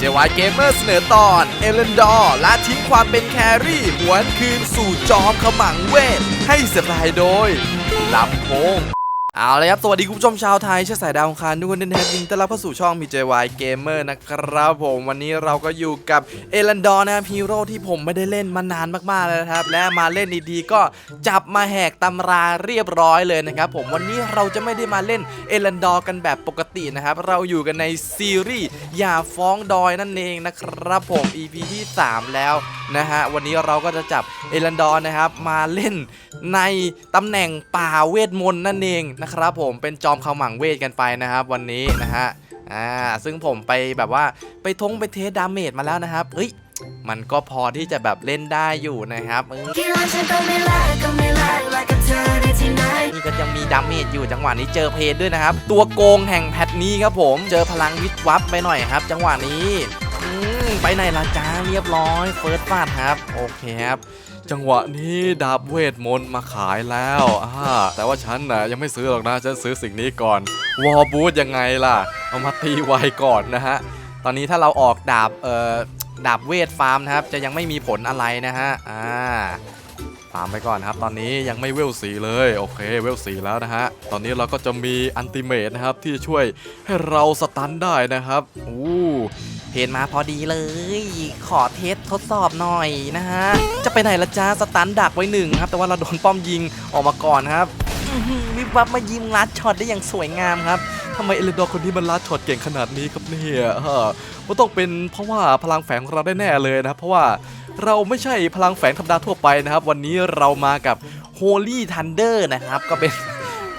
JY Gamer เสนอตอน เอเลนดอร์ละทิ้งความเป็นแครี่หวนคืนสู่จอมขมังเวท ให้สบายโดยลำโพง เอาเลยครับ สวัสดีคุณผู้ชมชาวไทยเชื้อสายดาวองคารทุกคนด้วยนะครับยินต้อนรับเข้าสู่ช่อง PJY Gamer นะครับผมวันนี้เราก็อยู่กับเอลันดอร์นะครับฮีโร่ที่ผมไม่ได้เล่นมานานมากๆแล้วนะครับ และมาเล่นดีๆก็จับมาแหกตำราเรียบร้อยเลยนะครับผมวันนี้เราจะไม่ได้มาเล่นเอลันดอร์กันแบบปกตินะครับ เราอยู่กันในซีรีส์อย่าฟ้องดอยนั่นเองนะครับผม EP ที่ 3 แล้วนะฮะวันนี้เราก็จะจับเอลันดอร์นะครับมาเล่นในตำแหน่งป่าเวทมนต์นั่นเองนะครับผมเป็นจอมขมังเวทกันไปนะครับ วันนี้นะฮะอ่าซึ่งผมไปแบบว่าไปทงไปเทสดาเมจมาแล้วนะครับเฮ้ยมันก็พอที่จะแบบเล่นได้อยู่นะครับเออกี่ร้านฉันก็ไม่ไล่ก็ไม่ไล่ไล่กับเธอได้ที่ไหนนี่ก็จะมีดาเมจอยู่จังหวะนี้เจอเพนด้วยนะครับ ตัวโกงแห่งแพทนี้ครับผม เจอพลังวิทย์วับไปหน่อยครับ จังหวะนี้อืมไปไหนละจ้าเรียบร้อยเฟิร์สฟาดครับ โอเคครับ จังหวะนี้ดาบเวทมนต์มาขายแล้วอ่าแต่ว่าฉันนะยังไม่ซื้อหรอกนะ ฉันซื้อสิ่งนี้ก่อน วอลบูธยังไงล่ะ เอามาตีไวก่อนนะฮะ ตอนนี้ถ้าเราออกดาบ เอ่อ ดาบเวทฟาร์มนะครับ จะยังไม่มีผลอะไรนะฮะ อ่า ฟาร์มไปก่อนครับ ตอนนี้ยังไม่เวลสีเลย โอเค เวลสีแล้วนะฮะ ตอนนี้เราก็จะมีอันติเมตนะครับที่ช่วยให้เราสตันได้นะครับ อู้ เพนมาพอดีเลย ขอเทสทดสอบหน่อยนะฮะ จะไปไหนละจ้าสตันดักไว้หนึ่งครับ แต่ว่าเราโดนป้อมยิงออกมาก่อนครับวิบวับมายิงลัดช็อตได้อย่างสวยงามครับทำไมเอเลนดอร์คนที่มันลัดช็อตเก่งขนาดนี้ครับเนี่ยฮะมันต้องเป็นเพราะว่าพลังแฝงของเราได้แน่เลยนะครับเพราะว่าเราไม่ใช่พลังแฝงธรรมดาทั่วไปนะครับ วันนี้เรามากับ Holy Thunder นะครับ ก็เป็น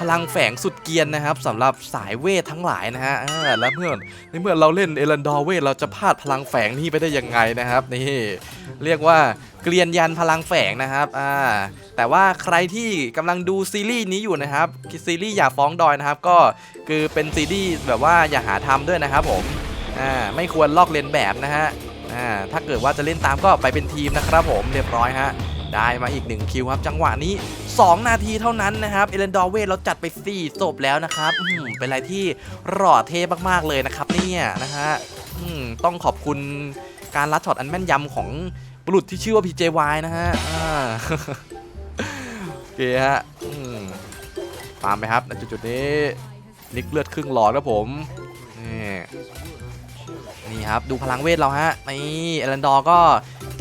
พลังแฝงสุดเกียนนะครับสำหรับสายเวททั้งหลายนะฮะและเมื่อในเมื่อเราเล่นเอลันดอร์เวทเราจะพลาดพลังแฝงนี้ไปได้ยังไงนะครับนี่เรียกว่าเกรียนยันพลังแฝงนะครับอ่าแต่ว่าใครที่กำลังดูซีรีส์นี้อยู่นะครับซีรีส์อย่าฟ้องดอยนะครับ ก็คือเป็นซีรีส์แบบว่าอย่าหาทำด้วยนะครับผมอ่าไม่ควรลอกเลียนแบบนะฮะอ่าถ้าเกิดว่าจะเล่นตามก็ไปเป็นทีมนะครับผมเรียบร้อยฮะ ได้มาอีก 1 คิวครับ จังหวะนี้ 2 นาทีเท่านั้นนะครับ เอเลนดอร์เวทเราจัดไป 4 ศพแล้วนะครับเป็นอะไรที่หล่อเท่มากๆเลยนะครับเนี่ยนะฮะต้องขอบคุณการลัดช็อตอันแม่นยำของบุรุษที่ชื่อว่า PJY นะฮะโอเคฮะตามไปครับในจุดๆนี้นิกเลือดครึ่งหลอดครับผม นี่นี่ครับ ดูพลังเวทเราฮะ นี่เอลันดอร์ก็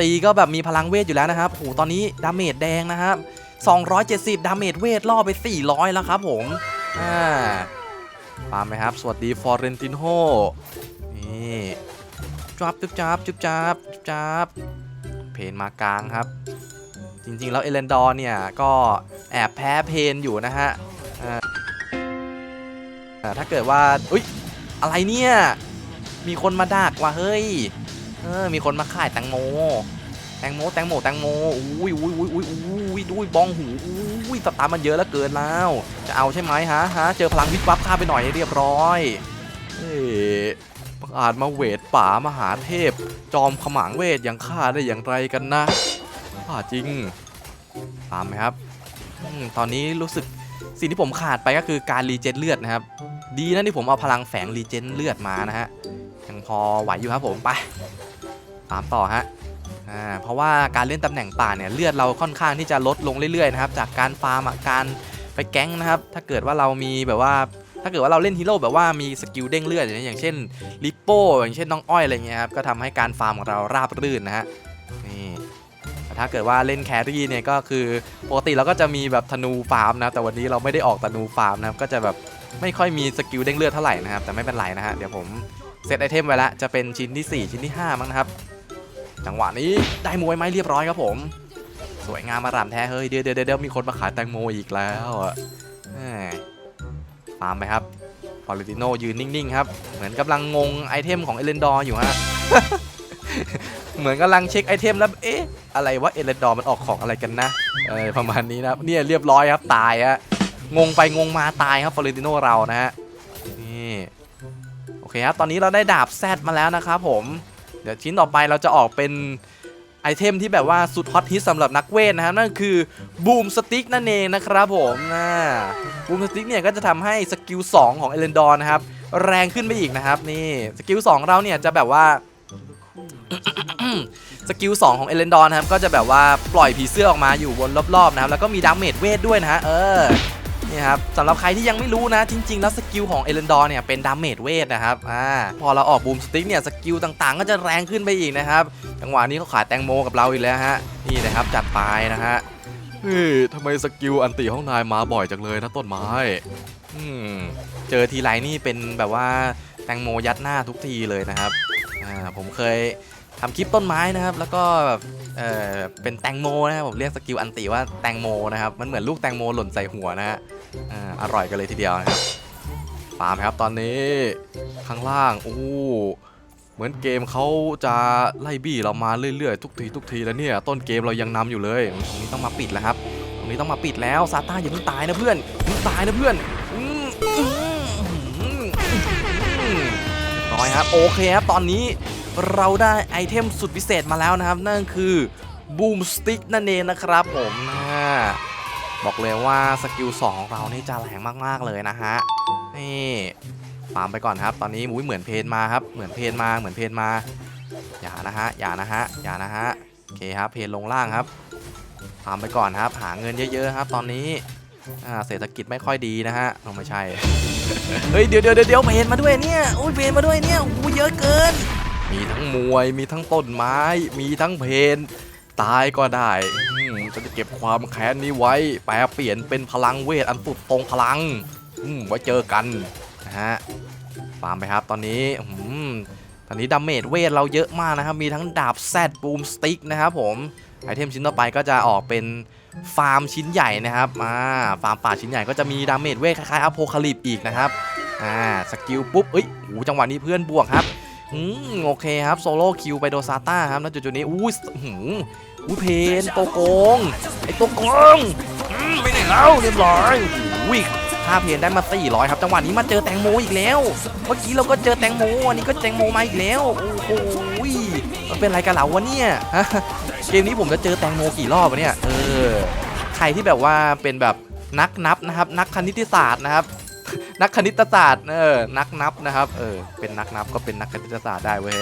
ตีก็แบบมีพลังเวทอยู่แล้วนะครับโหตอนนี้ดาเมจแดงนะครับ270 ดาเมจเวทล่อไป 400 แล้วครับผมอ่าปามไหมครับ สวัสดีฟอร์เรนตินโฮนี่จับจุบจับจุบจับจุบจับเพนมากลางครับ จริงๆ แล้วเอเลนดอร์เนี่ย ก็แอบแพ้เพนอยู่นะฮะอ่าถ้าเกิดว่า อุ้ยอะไรเนี่ย มีคนมาดักว่ะเฮ้ย เออ มีคนมาขายแตงโม แตงโม แตงโม แตงโม อุ้ยอุ้ยอุ้ยอุ้ยอุ้ยอุ้ยบองหู อุ้ยสตาร์มันเยอะแล้วเกินแล้ว จะเอาใช่ไหมฮะ ฮะ เจอพลังวิบวับฆ่าไปหน่อยเรียบร้อยเฮ้ยบังอาจมาเวทป่ามหาเทพ จอมขมังเวทอย่างข้าได้อย่างไรกันนะบ้าจริง ตามไหมครับอตอนนี้รู้สึกสิ่งที่ผมขาดไปก็คือการรีเจนเลือดนะครับ ดีนะที่ผมเอาพลังแฝงรีเจนเลือดมานะฮะ ยังพอไหวอยู่ครับผมไปตามต่อฮะอ่าเพราะว่าการเล่นตำแหน่งป่าเนี่ยเลือดเราค่อนข้างที่จะลดลงเรื่อยๆนะครับจากการฟาร์มการไปแก๊งนะครับถ้าเกิดว่าเรามีแบบว่าถ้าเกิดว่าเราเล่นฮีโร่แบบว่ามีสกิลเด้งเลือดอย่างเช่นลิปโป้อย่างเช่นน้องอ้อยอะไรเงี้ยครับก็ทำให้การฟาร์มของเราราบรื่นนะฮะนี่ถ้าเกิดว่าเล่นแครี่เนี่ยก็คือปกติเราก็จะมีแบบธนูฟาร์มนะแต่วันนี้เราไม่ได้ออกธนูฟาร์มนะครับก็จะแบบไม่ค่อยมีสกิลเด้งเลือดเท่าไหร่นะครับแต่ไม่เป็นไรนะฮะเดี๋ยวผม เซตไอเทมไว้แล้วจะเป็นชิ้นที่ 4 ชิ้นที่ 5 มั้งนะครับ จังหวะนี้ได้มวยไหมเรียบร้อยครับผม สวยงามมารามแท้เฮ้ยเดี๋ยวเดี๋ยวเดี๋ยวมีคนมาขายแตงโมอีกแล้วตามไปครับฟอร์ติโนยืนนิ่งๆครับ เหมือนกำลังงงไอเทมของเอเลนดอร์อยู่ฮะเหมือนกำลังเช็คไอเทมแล้วเอ๊ะอะไรวะเอเลนดอร์มันออกของอะไรกันนะเออประมาณนี้นะครับเนี่ยเรียบร้อยครับตายฮะงงไปงงมาตายครับฟอร์เรติโนเรานะฮะ เคครับตอนนี้เราได้ดาบแซดมาแล้วนะครับผมเดี๋ยวชิ้นต่อไปเราจะออกเป็นไอเทมที่แบบว่าสุดฮอตฮิตสำหรับนักเวทนะครับนั่นคือบูมสติ๊กนั่นเองนะครับผมนะบูมสติ๊กเนี่ยก็จะทำให้สกิล2ของเอเลนดอร์นะครับแรงขึ้นไปอีกนะครับนี่สกิล2เราเนี่ยจะแบบว่าสกิล2ของเอเลนดอนนะครับก็จะแบบว่าปล่อยผีเสื้อออกมาอยู่วนรอบๆนะครับแล้วก็มีดาเมจเวทด้วยนะฮะเออ นี่ครับสำหรับใครที่ยังไม่รู้นะ จริง ๆ แล้วสกิลของเอเลนดอนเนี่ยเป็นดาเมจเวทนะครับอ่าพอเราออกบูมสติ๊กเนี่ยสกิลต่างๆ ก็จะแรงขึ้นไปอีกนะครับจังหวะนี้เขาขายแตงโมกับเราอีกแล้วฮะนี่นะครับจัดไปนะฮะเฮ้ยทำไมสกิลอันติของนายมาบ่อยจังเลยนะต้นไม้อืมเจอทีไรนี่เป็นแบบว่าแตงโมยัดหน้าทุกทีเลยนะครับอ่าผมเคยทำคลิปต้นไม้นะครับ แล้วก็แบบเออเป็นแตงโมนะครับผมเรียกสกิลอันติว่าแตงโมนะครับ มันเหมือนลูกแตงโมหล่นใส่หัวนะฮะ อร่อยกันเลยทีเดียวนะครับฟามครับตอนนี้ข้างล่างโอ้เหมือนเกมเขาจะไล่บี้เรามาเรื่อยๆ ทุกทีทุกทีแล้วเนี่ยต้นเกมเรายังนำอยู่เลยตรงนี้ต้องมาปิดแล้วครับ ตรงนี้ต้องมาปิดแล้วซาต้าอย่าเพิ่งตายนะเพื่อนอย่าเพิ่งตายนะเพื่อนอืมอืมอืมอืมเรียบร้อยครับโอเคครับตอนนี้เราได้ไอเทมสุดพิเศษมาแล้วนะครับ นั่นคือบูมสติ๊กนั่นเองนะครับผมนะ บอกเลยว่าสกิล2ของเรานี่จะแรงมากๆเลยนะฮะนี่ฟาร์มไปก่อนครับ ตอนนี้มุ้ยเหมือนเพนมาครับ เหมือนเพนมาเหมือนเพนมา อย่านะฮะอย่านะฮะอย่านะฮะโอเคครับเพนลงล่างครับฟาร์มไปก่อนครับ หาเงินเยอะๆครับ ตอนนี้เศรษฐกิจไม่ค่อยดีนะฮะไม่ใช่เฮ้ยเดี๋ยวเดี๋ยวเดี๋ยวเพนมาด้วยเนี่ยอุ้ยเพนมาด้วยเนี่ยโอ้ยเยอะเกิน มีทั้งมวยมีทั้งต้นไม้ มีทั้งเพน ตายก็ได้อืมจะเก็บความแค้นนี้ไว้ แปลเปลี่ยนเป็นพลังเวทอันสุดตรงพลังอืมไว้เจอกันนะฮะฟาร์มไปครับตอนนี้อืมตอนนี้ดาเมจเวทเราเยอะมากนะครับ มีทั้งดาบแซดบูมสติ๊กนะครับผมไอเทมชิ้นต่อไปก็จะออกเป็นฟาร์มชิ้นใหญ่นะครับอ่าฟาร์มป่าชิ้นใหญ่ก็จะมีดาเมจเวทคล้ายๆอโพคาลิปอีกนะครับอ่าสกิลปุ๊บเอ้ยโหจังหวะนี้เพื่อนบวกครับ อืมโอเคครับโซโล่คิวไปโดซาต้าครับแล้วจุดๆนี้อู้ยหูอู้เพนตัวโกงไอตัวโกงอืมไม่ได้แล้วเรียบร้อยอุ้ยค่าเพนได้มา400ครับจังหวะนี้มาเจอแตงโมอีกแล้ว เมื่อกี้เราก็เจอแตงโมอันนี้ก็แตงโมมาอีกแล้วโอ้โหมันเป็นอะไรกันเหล่าวะเนี่ยเกมนี้ผมจะเจอแตงโมกี่รอบวะเนี่ยเออใครที่แบบว่าเป็นแบบนักนับนะครับนักคณิตศาสตร์นะครับ นักคณิตศาสตร์เออนักนับนะครับเออเป็นนักนับก็เป็นนักคณิตศาสตร์ได้เว้ย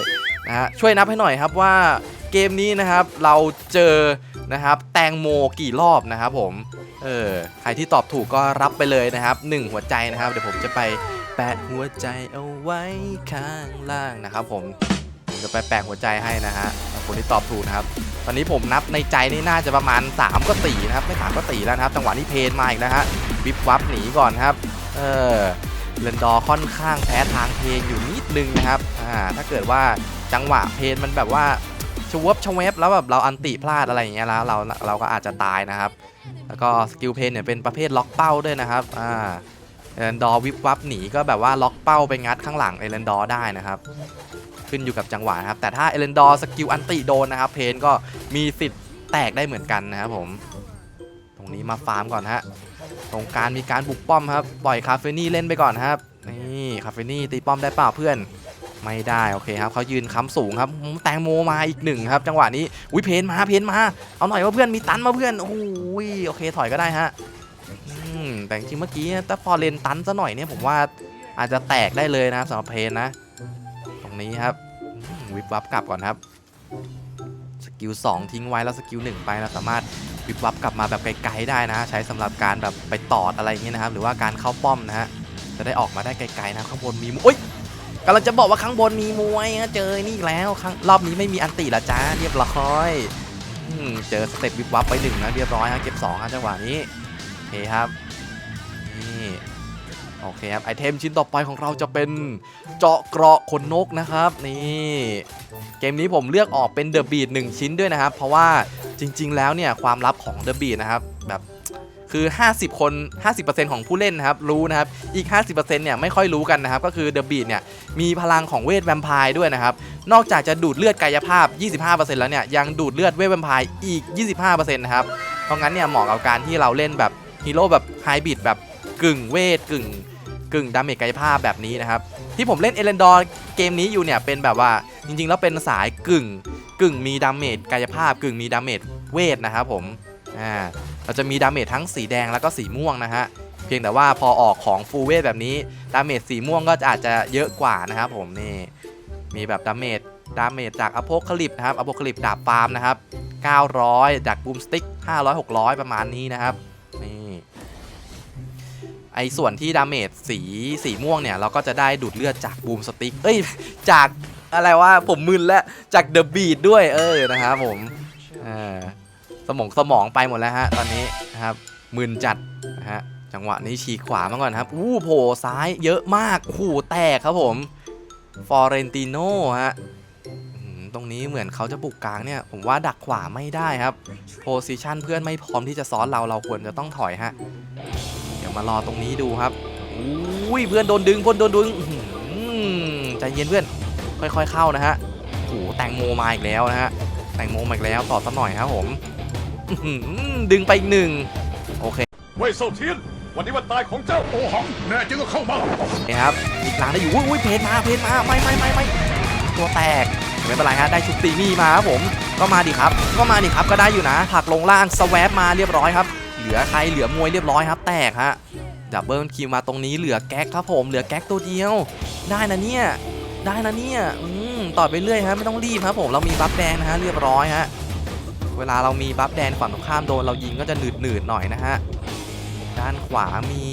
นะฮะช่วยนับให้หน่อยครับว่าเกมนี้นะครับเราเจอนะครับแตงโมกี่รอบนะครับผมเออใครที่ตอบถูกก็รับไปเลยนะครับหนึ่งหัวใจนะครับเดี๋ยวผมจะไปแปะหัวใจเอาไว้ข้างล่างนะครับ ผมผมจะไปแปะหัวใจให้นะฮะคนที่ตอบถูกนะครับ ตอนนี้ผมนับในใจนี่น่าจะประมาณ 3 ก็ตีนะครับ ไม่สามก็ตีแล้วนะครับจังหวะนี้เพนมาอีกแล้วฮะวิบวับหนีก่อนครับ เออเรนดอค่อนข้างแพ้ทางเพลงอยู่นิดนึงนะครับอ่าถ้าเกิดว่าจังหวะเพลงมันแบบว่าชวบชเวบแล้วแบบเราอันติพลาดอะไรอย่างเงี้ยแล้วเราเราก็อาจจะตายนะครับ แล้วก็สกิลเพนเนี่ยเป็นประเภทล็อกเป้าด้วยนะครับอ่าเรนดอวิบวับหนีก็แบบว่าล็อกเป้าไปงัดข้างหลังเอเลนดอได้นะครับขึ้นอยู่กับจังหวะนะครับ แต่ถ้าเอเลนดอร์สกิลอันติโดนนะครับ เพนก็มีสิทธิ์แตกได้เหมือนกันนะครับผม ตรงนี้มาฟาร์มก่อนฮะ ตรงการมีการบุกป้อมครับ ปล่อยคาเฟนี่เล่นไปก่อนครับ นี่คาเฟนี่ตีป้อมได้เปล่าเพื่อน ไม่ได้โอเคครับเขายืนค้ำสูงครับแตงโมมาอีกหนึ่งครับ จังหวะนี้อุ้ยเพนมาเพนมา เอาหน่อยว่าเพื่อนมีตันมาเพื่อนโอ้ยโอเคถอยก็ได้ฮะแต่จริงเมื่อกี้ถ้าพอเลนตันซะหน่อยเนี่ยผมว่าอาจจะแตกได้เลยนะสำหรับเพนนะ ตรงนี้ครับวิบวับกลับก่อนครับ สกิล2ทิ้งไว้แล้วสกิล1ไปเราสามารถ วิบวับกลับมาแบบไกลๆได้นะ ใช้สำหรับการแบบไปตอดอะไรอย่างเงี้ยนะครับ หรือว่าการเข้าป้อมนะฮะจะได้ออกมาได้ไกลๆนะข้างบนมีมวยกำลังจะบอกว่าข้างบนมีมวยเจอนี่แล้วครั้งรอบนี้ไม่มีอันติละจ้าเรียบร้อยเจอสเต็ปวิบวับไปหนึ่งนะเรียบร้อยฮะเก็บสองฮะจังหวะนี้โอเคครับนี่ อเคครับไอเทมชิ้นต่อไปของเราจะเป็นเจาะเกราะขนนกนะครับนี่เกมนี้ผมเลือกออกเป็นเดอะบีดหนึ่งชิ้นด้วยนะครับ เพราะว่าจริง ๆ แล้วเนี่ยความลับของ The Beat นะครับแบบคือ 50 คน 50%ของผู้เล่นนะครับรู้นะครับ อีก 50%เนี่ยไม่ค่อยรู้กันนะครับ ก็คือ The Beat เนี่ยมีพลังของเวทแวมไพร์ด้วยนะครับ นอกจากจะดูดเลือดกายภาพ 25%แล้วเนี่ยยังดูดเลือดเวทแวมไพร์อีก 25%นะครับ เพราะงั้นเนี่ยเหมาะกับการที่เราเล่นแบบฮีโร่แบบไฮบริดแบบกึ่งเวทกึ่ง กึ่งดาเมจกายภาพแบบนี้นะครับ ที่ผมเล่นเอเลนดอร์เกมนี้อยู่เนี่ยเป็นแบบว่าจริง ๆ แล้วเป็นสายกึ่งกึ่งมีดาเมจกายภาพ กึ่งมีดาเมจเวทนะครับผมอ่าเราจะมีดาเมจทั้งสีแดงแล้วก็สีม่วงนะฮะเพียงแต่ว่าพอออกของฟูลเวทแบบนี้ดาเมจสีม่วงก็อาจจะเยอะกว่านะครับผมนี่มีแบบดาเมจดาเมจจากอโพคลิปนะครับอโพคลิปดาบปาล์มนะครับ900 จากบูมสติ๊ก500 600 ประมาณนี้นะครับ ไอ้ส่วนที่ดาเมจสีสีม่วงเนี่ย เราก็จะได้ดูดเลือดจากบูมสติ๊กเอ้ย จากอะไรว่าผมมึนแล้ว จากเดอะบีดด้วยเออนะครับผมสมองสมองไปหมดแล้วฮะ ตอนนี้นะครับมึนจัดนะฮะจังหวะนี้ฉีกขวามาก่อนครับอู้โผล่ซ้ายเยอะมากโอ้โหแตกครับผมฟอเรนติโน่ฮะตรงนี้เหมือนเขาจะบุกกลางเนี่ย ผมว่าดักขวาไม่ได้ครับโพซิชันเพื่อนไม่พร้อมที่จะซ้อนเราเราควรจะต้องถอยฮะ ดี๋ยวมารอตรงนี้ดูครับอุ้ยเพื่อนโดนดึงเพื่อนโดนดึงอื้อหือใจเย็นเพื่อนค่อย ๆ เข้านะฮะโอ้โหแตงโมมาอีกแล้วนะฮะแตงโมมาอีกแล้วต่อสักหน่อยครับผมอื้อหือดึงไปอีกหนึ่งโอเคเว่ยเซาเทียนวันนี้วันตายของเจ้าโอหังแน่จริงก็เข้ามานะครับอีกหลังได้อยู่อุ้ยอุ้ยเพนมาเพนมาไม่ไม่ไม่ไม่ตัวแตกไม่เป็นไรฮะได้ชุดตีนี่มาครับผมก็มาดิครับ ก็มาดิครับก็ได้อยู่นะผลักลงล่างสแวบมาเรียบร้อยครับ เหลือใครเหลือมวยเรียบร้อยครับ แตกฮะดับเบิลคิวมาตรงนี้เหลือแก๊กครับผมเหลือแก๊กตัวเดียว ได้นะเนี่ยได้นะเนี่ยอืมต่อไปเรื่อยฮะไม่ต้องรีบครับผมเรามีบัฟแดงนะฮะเรียบร้อยฮะเวลาเรามีบัฟแดงฝั่งตรงข้ามโดนเรายิงก็จะหนืดหนืดหน่อยนะฮะด้านขวามี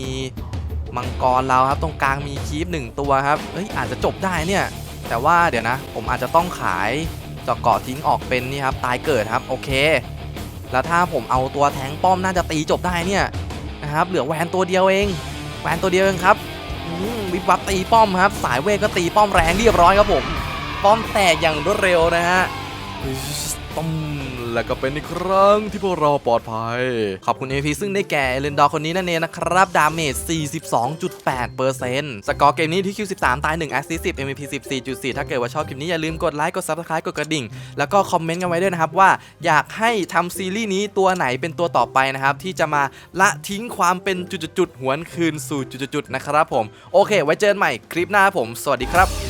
มังกรเราครับตรงกลางมีคีปหนึ่งตัวครับเอ้ยอาจจะจบได้เนี่ย แต่ว่าเดี๋ยวนะ ผมอาจจะต้องขายจาะเกาะทิ้งออกเป็นนี่ครับตายเกิดครับโอเค แล้วถ้าผมเอาตัวแทงป้อมน่าจะตีจบได้เนี่ยนะครับเหลือแวนตัวเดียวเองแวนตัวเดียวเองครับวิบวับตีป้อมครับ สายเวทก็ตีป้อมแรงเรียบร้อยครับผม ป้อมแตกอย่างรวดเร็วนะฮะต้ม แล้วก็เป็นอีกครั้งที่พวกเราปลอดภัย ขอบคุณ MVP ซึ่งได้แก่เอเลนดอร์คนนี้นั่นเองนะครับ ดาเมจ 42.8%สกอร์เกมนี้ที่ Q13 ตาย 1 แอสซิส10 MVP 14.4 ถ้าเกิดว่าชอบคลิปนี้อย่าลืมกดไลค์ กด Subscribe กดกระดิ่ง แล้วก็คอมเมนต์กันไว้ด้วยนะครับ ว่าอยากให้ทำซีรีส์นี้ตัวไหนเป็นตัวต่อไปนะครับ ที่จะมาละทิ้งความเป็นจุดๆหวนคืนสู่จุดๆๆนะครับผมโอเค ไว้เจอกันใหม่คลิปหน้าครับผม สวัสดีครับ